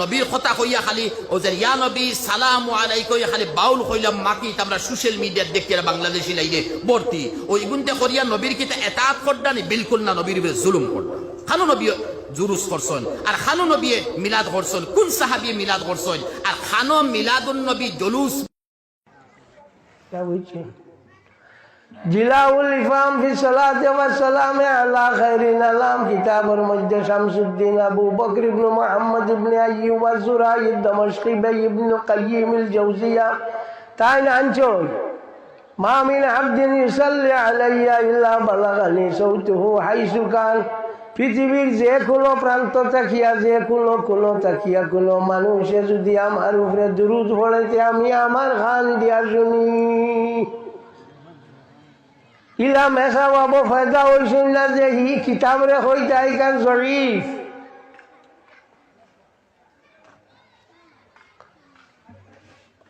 নবীর কথা কইয়া খালি, ও যে, ইয়া নবী, সালাম আলাই কইয়া খালি বাউল কইলাম, মাকি আমরা সোশ্যাল মিডিয়াত দেখতে বাংলাদেশি লাইলে ভর্তি। ওই গুনতে করিয়া নবীর কিতা এতাত করডানি বিলকুল না নবীর জুলুম করডা খানো নবী জুরুস করছন, আর খানো নবী মিলাদ করছন, কোন সাহাবী মিলাদ করছন, আর খানো মিলাদুন নবী জলুস জিলাউল ইফাম ফি সালাতে ওয়া সালামে আলা খাইরিন আলাম। কিতাবের মধ্যে Shamsuddin Abu Bakr ibn Muhammad ibn Ayyub al Zurai Dimashqi by ibn Qayyim al Jawziyya তাই না আনছই মা মিন আবদিন ইউসাল্লি আলাইয়া ইল্লা বালাগানি সাউতুহু হাইসু কান। পৃথিবীর যে কোনো প্রান্ত তাকিয়া যে কোনো কোনো তাকিয়া, কোনো মানুষে যদি আমার উপরে দুরুদ পড়েতে আমি আমার খান দিয়া শুনি ইলা মেসা বাবু ফায়দা হইছিল না যে ই কিতাবরে যায় কান শরীফ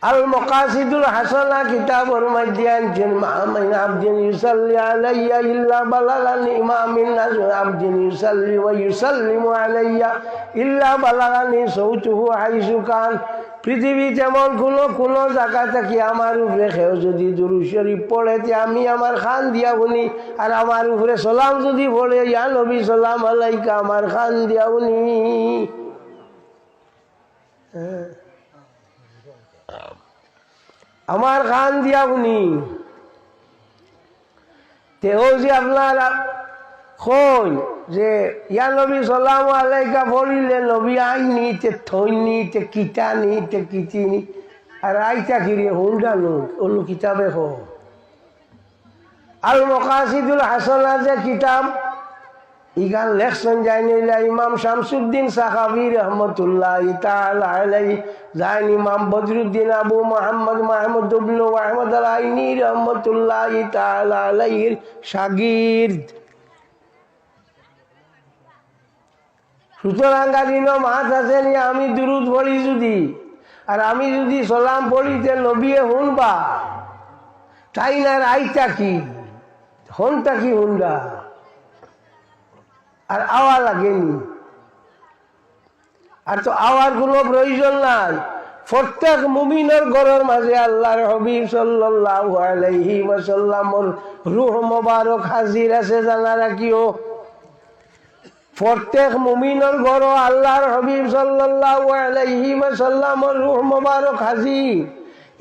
আল মকাসিদুল হাসানা কিতাবর মধ্যে আনছেন মামিন আবদিন ইউসাল্লি আলাইয়া ইল্লা বালাগানি মামিন আবদিন ইউসাল্লি ওয়া ইউসাল্লিমু আলাইয়া ইল্লা বালাগানি সৌতুহু হাইসু কান। পৃথিবী যেমন কোনো কোনো জায়গা থেকে আমার উপরে খেয়েও যদি দুরু শরীফ পড়ে, তে আমি আমার খান দিয়া শুনি আর আমার উপরে সালাম যদি পড়ে, ইয়া নবী সালাম আলাইকা আমার খান দিয়া শুনি হ্যাঁ। আমার খান দিয়া শুনি। তেও যে আপনার কই যে ইয়া নবী সালাম আলাইকা পড়িলে নবী আইনি, তে থইনি তে কিতানি, তে কিতিনি আর আইতা কিরে হুন্ডানো অন্য কিতাবে হো। আল মকাসিদুল হাসানা যে কিতাব ইগান লেখছেন জাইনিলা ইমাম শামসুদ্দিন সাহাবি রহমতুল্লাহ আলাইহি। জাইন ইমাম বদরুদ্দিন আবু মোহাম্মদ মাহমুদ ইবনে ওয়াহমদ আল আইনি রহমতুল্লাহ আলাইহির শাগির্দ। সুতরাং দিন মাছ আছে নি, আমি দুরুদ পড়ি যদি, আর আমি যদি সালাম পড়িতে নবিয়ে শুনবা তাই না আইতা কি? হনটা কি হুন্ডা আর আওয়া লাগেনি। আর তো আওয়ার কোনো প্রয়োজন নাই। প্রত্যেক মুমিনের ঘরের মাঝে আল্লাহর হবিব সাল্লাল্লাহু আলাইহি ওয়াসাল্লামর রূহ মোবারক হাজির আছে জানা রাখিও। প্রত্যেক মুমিনের ঘর আল্লাহর হবিব সাল্লাল্লাহু আলাইহি ওয়াসাল্লামর রূহ মোবারক হাজির।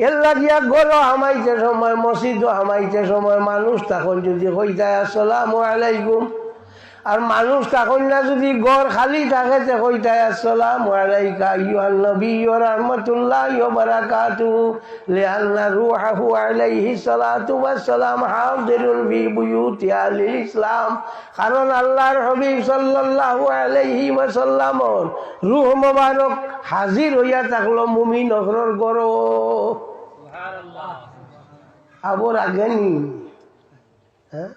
এর লাগিয়া গরো হামাইতে সময় মসজিদ হামাইতে সময়, মানুষ তখন যদি যায় আসসালামু আলাইকুম। আর মানুষ তখন না যদি গড় খালি থাকে তে কইতায় আসসালামু আলাইকা নবী ওয়া রাহমাতুল্লাহি ওয়া বারাকাতুহু। লিআন্না রূহাহু আলাইহি সালাতু ওয়াস সালাম হাজিরুন ফি বুয়ুতি আহলিল ইসলাম। কারণ আল্লাহর হাবিব সাল্লাল্লাহু আলাইহি ওয়াসাল্লামর রূহ মোবারক হাজির হইয়া থাকল মুমিন অগ্রর গড় আবর আগেনি হ্যাঁ?